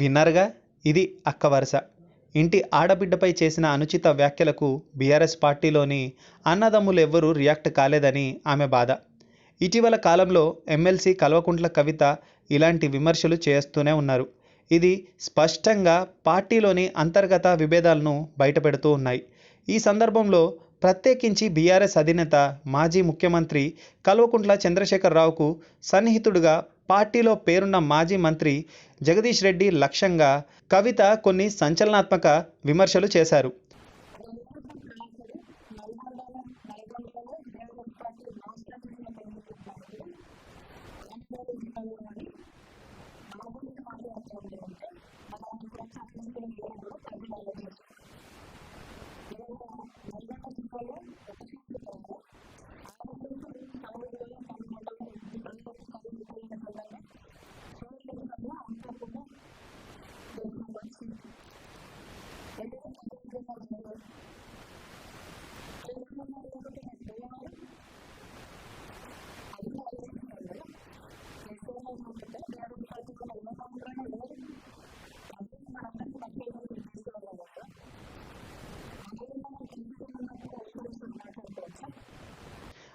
విన్నారుగా? ఇది అక్క వరుస. ఇంటి ఆడబిడ్డపై చేసిన అనుచిత వ్యాఖ్యలకు బీఆర్ఎస్ పార్టీలోని అన్నదమ్ములు ఎవ్వరూ రియాక్ట్ కాలేదని ఆమె బాధ. ఇటీవల కాలంలో ఎమ్మెల్సీ కల్వకుంట్ల కవిత ఇలాంటి విమర్శలు చేస్తూనే ఉన్నారు. ఇది స్పష్టంగా పార్టీలోని అంతర్గత విభేదాలను బయటపెడుతూ ఉన్నాయి. ఈ సందర్భంలో ప్రత్యేకించి బీఆర్ఎస్ అధినేత మాజీ ముఖ్యమంత్రి కల్వకుంట్ల చంద్రశేఖరరావుకు సన్నిహితుడుగా పార్టీలో పేరున్న మాజీ మంత్రి జగదీష్ రెడ్డి లక్ష్యంగా కవిత కొన్ని సంచలనాత్మక విమర్శలు చేశారు.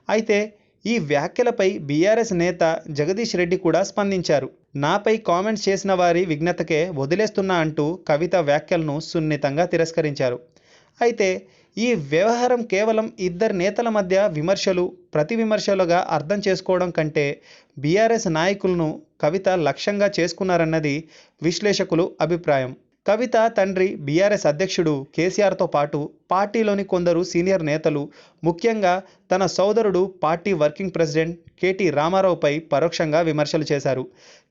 అయితే ఈ వ్యాఖ్యలపై బీఆర్ఎస్ నేత జగదీష్ రెడ్డి కూడా స్పందించారు. నాపై కామెంట్స్ చేసిన వారి విఘ్నతకే వదిలేస్తున్నా అంటూ కవిత వ్యాఖ్యలను సున్నితంగా తిరస్కరించారు. అయితే ఈ వ్యవహారం కేవలం ఇద్దరు నేతల మధ్య విమర్శలు ప్రతి విమర్శలుగా అర్థం చేసుకోవడం కంటే బీఆర్ఎస్ నాయకులను కవిత లక్ష్యంగా చేసుకున్నారన్నది విశ్లేషకులు అభిప్రాయం. కవిత తండ్రి బీఆర్ఎస్ అధ్యక్షుడు కేసీఆర్తో పాటు పార్టీలోని కొందరు సీనియర్ నేతలు ముఖ్యంగా తన సోదరుడు పార్టీ వర్కింగ్ ప్రెసిడెంట్ కేటీ రామారావుపై పరోక్షంగా విమర్శలు చేశారు.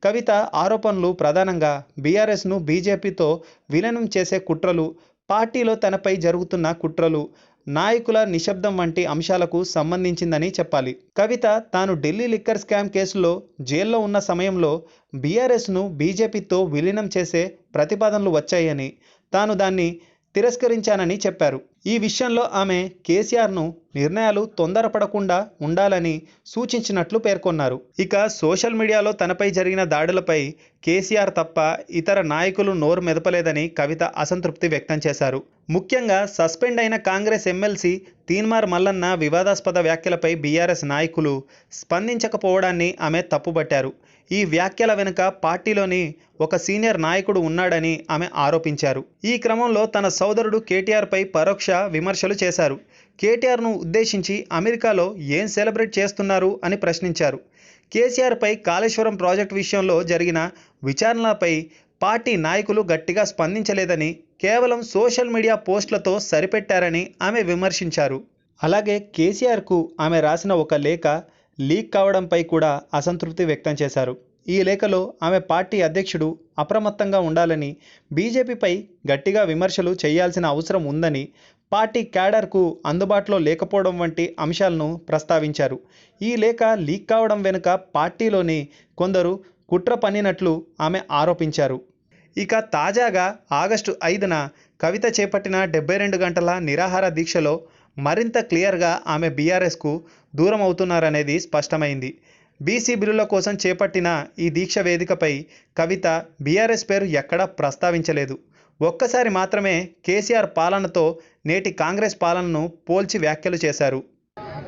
కవిత ఆరోపణలు ప్రధానంగా బీఆర్ఎస్ను బీజేపీతో విలీనం చేసే కుట్రలు పార్టీలో తనపై జరుగుతున్న కుట్రలు నాయకుల నిశ్శబ్దం వంటి అంశాలకు సంబంధించిందని చెప్పాలి. కవిత తాను ఢిల్లీ లిక్కర్ స్కామ్ కేసులో జైల్లో ఉన్న సమయంలో బీఆర్ఎస్ను బీజేపీతో విలీనం చేసే ప్రతిపాదనలు వచ్చాయని తాను దాన్ని తిరస్కరించానని చెప్పారు. ఈ విషయంలో ఆమె కేసీఆర్ను నిర్ణయాలు తొందరపడకుండా ఉండాలని సూచించినట్లు పేర్కొన్నారు. ఇక సోషల్ మీడియాలో తనపై జరిగిన దాడులపై కేసీఆర్ తప్ప ఇతర నాయకులు నోరు మెదపలేదని కవిత అసంతృప్తి వ్యక్తం చేశారు. ముఖ్యంగా సస్పెండ్ అయిన కాంగ్రెస్ ఎమ్మెల్సీ తీన్మార్ మల్లన్న వివాదాస్పద వ్యాఖ్యలపై బీఆర్ఎస్ నాయకులు స్పందించకపోవడాన్ని ఆమె తప్పుబట్టారు. ఈ వ్యాఖ్యల వెనుక పార్టీలోని ఒక సీనియర్ నాయకుడు ఉన్నాడని ఆమె ఆరోపించారు. ఈ క్రమంలో తన సోదరుడు కేటీఆర్పై పరోక్ష విమర్శలు చేశారు. కేటీఆర్ను ఉద్దేశించి అమెరికాలో ఏం సెలబ్రేట్ చేస్తున్నారు అని ప్రశ్నించారు. కేసీఆర్పై కాళేశ్వరం ప్రాజెక్టు విషయంలో జరిగిన విచారణలపై పార్టీ నాయకులు గట్టిగా స్పందించలేదని కేవలం సోషల్ మీడియా పోస్టులతో సరిపెట్టారని ఆమె విమర్శించారు. అలాగే కేసీఆర్కు ఆమె రాసిన ఒక లేఖ లీక్ కావడంపై కూడా అసంతృప్తి వ్యక్తం చేశారు. ఈ లేఖలో ఆమె పార్టీ అధ్యక్షుడు అప్రమత్తంగా ఉండాలని బీజేపీపై గట్టిగా విమర్శలు చేయాల్సిన అవసరం ఉందని పార్టీ క్యాడర్కు అందుబాటులో లేకపోవడం వంటి అంశాలను ప్రస్తావించారు. ఈ లేఖ లీక్ కావడం వెనుక పార్టీలోని కొందరు కుట్ర పన్నినట్లు ఆమె ఆరోపించారు. ఇక తాజాగా ఆగస్టు ఐదున కవిత చేపట్టిన డెబ్బై రెండు గంటల నిరాహార దీక్షలో మరింత క్లియర్గా ఆమె బీఆర్ఎస్కు దూరం అవుతున్నారనేది స్పష్టమైంది. బీసీ బిల్లుల కోసం చేపట్టిన ఈ దీక్ష వేదికపై కవిత బీఆర్ఎస్ పేరు ఎక్కడా ప్రస్తావించలేదు. ఒక్కసారి మాత్రమే కేసీఆర్ పాలనతో నేటి కాంగ్రెస్ పాలనను పోల్చి వ్యాఖ్యలు చేశారు.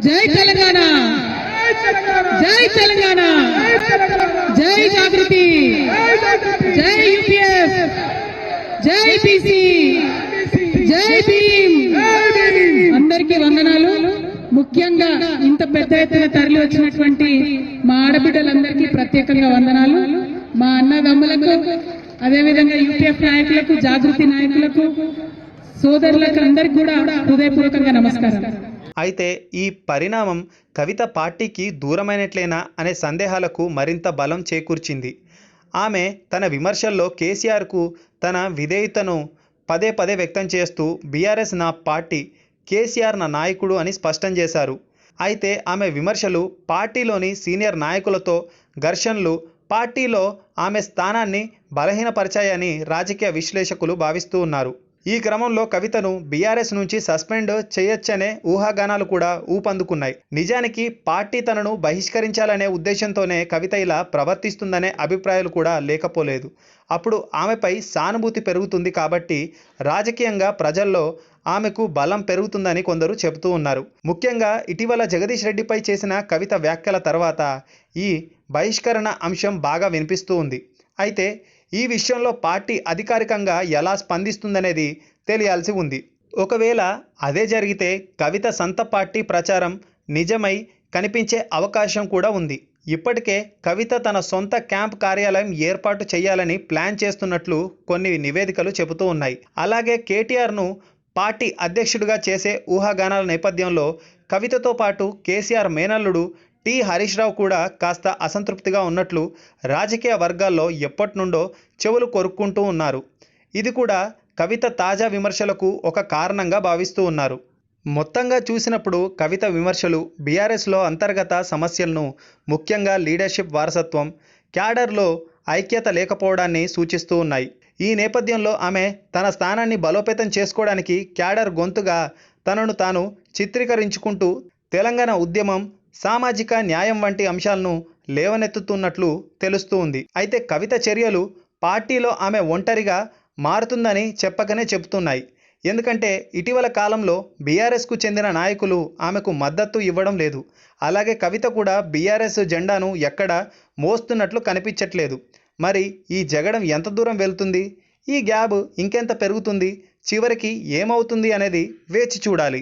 జై తెలంగాణ! జై తెలంగాణ! జై జాగృతి! జై యూపీఎఫ్! జై బీసీ! జై భీమ్! అందరికీ వందనాలు ముఖ్యంగా ఇంత పెద్ద ఎత్తున తరలి వచ్చినటువంటి మా ఆడబిడ్డలందరికీ ప్రత్యేకంగా వందనాలు. మా అన్నదమ్ములకు అదేవిధంగా యూపీఎఫ్ నాయకులకు జాగృతి నాయకులకు సోదరులకు అందరికి కూడా హృదయపూర్వకంగా నమస్కారం. అయితే ఈ పరిణామం కవిత పార్టీకి దూరమైనట్లేనా అనే సందేహాలకు మరింత బలం చేకూర్చింది. ఆమె తన విమర్శల్లో కేసీఆర్కు తన విధేయతను పదే పదే వ్యక్తం చేస్తూ బీఆర్ఎస్ నా పార్టీ కేసీఆర్ నా నాయకుడు అని స్పష్టం చేశారు. అయితే ఆమె విమర్శలు పార్టీలోని సీనియర్ నాయకులతో ఘర్షణలు పార్టీలో ఆమె స్థానాన్ని బలహీనపరిచాయని రాజకీయ విశ్లేషకులు భావిస్తూ ఉన్నారు. ఈ క్రమంలో కవితను బీఆర్ఎస్ నుంచి సస్పెండ్ చేయొచ్చనే ఊహాగానాలు కూడా ఊపందుకున్నాయి. నిజానికి పార్టీ తనను బహిష్కరించాలనే ఉద్దేశంతోనే కవిత ఇలా ప్రవర్తిస్తుందనే అభిప్రాయాలు కూడా లేకపోలేదు. అప్పుడు ఆమెపై సానుభూతి పెరుగుతుంది కాబట్టి రాజకీయంగా ప్రజల్లో ఆమెకు బలం పెరుగుతుందని కొందరు చెబుతూ ఉన్నారు. ముఖ్యంగా ఇటీవల జగదీష్ రెడ్డిపై చేసిన కవిత వ్యాఖ్యల తర్వాత ఈ బహిష్కరణ అంశం బాగా వినిపిస్తూ ఉంది. అయితే ఈ విషయంలో పార్టీ అధికారికంగా ఎలా స్పందిస్తుందనేది తెలియాల్సి ఉంది. ఒకవేళ అదే జరిగితే కవిత సంత పార్టీ ప్రచారం నిజమై కనిపించే అవకాశం కూడా ఉంది. ఇప్పటికే కవిత తన సొంత క్యాంప్ కార్యాలయం ఏర్పాటు చేయాలని ప్లాన్ చేస్తున్నట్లు కొన్ని నివేదికలు చెబుతూ ఉన్నాయి. అలాగే కేటీఆర్ను పార్టీ అధ్యక్షుడిగా చేసే ఊహాగానాల నేపథ్యంలో కవితతో పాటు కేసీఆర్ మేనల్లుడు టి. హరీష్ రావు కూడా కాస్త అసంతృప్తిగా ఉన్నట్లు రాజకీయ వర్గాల్లో ఎప్పటి నుండో చెవులు కొరుక్కుంటూ ఉన్నారు. ఇది కూడా కవిత తాజా విమర్శలకు ఒక కారణంగా భావిస్తూ ఉన్నారు. మొత్తంగా చూసినప్పుడు కవిత విమర్శలు బీఆర్ఎస్లో అంతర్గత సమస్యలను ముఖ్యంగా లీడర్షిప్ వారసత్వం క్యాడర్లో ఐక్యత లేకపోవడాన్ని సూచిస్తూ ఉన్నాయి. ఈ నేపథ్యంలో ఆమె తన స్థానాన్ని బలోపేతం చేసుకోవడానికి క్యాడర్ గొంతుగా తనను తాను చిత్రీకరించుకుంటూ తెలంగాణ ఉద్యమం సామాజిక న్యాయం వంటి అంశాలను లేవనెత్తుతున్నట్లు తెలుస్తూ ఉంది. అయితే కవిత చర్యలు పార్టీలో ఆమె ఒంటరిగా మారుతుందని చెప్పకనే చెబుతున్నాయి. ఎందుకంటే ఇటీవల కాలంలో బీఆర్ఎస్కు చెందిన నాయకులు ఆమెకు మద్దతు ఇవ్వడం లేదు. అలాగే కవిత కూడా బీఆర్ఎస్ జెండాను ఎక్కడ మోస్తున్నట్లు కనిపించట్లేదు. మరి ఈ జగడం ఎంత దూరం వెళ్తుంది? ఈ గ్యాబ్ ఇంకెంత పెరుగుతుంది? చివరికి ఏమవుతుంది అనేది వేచి చూడాలి.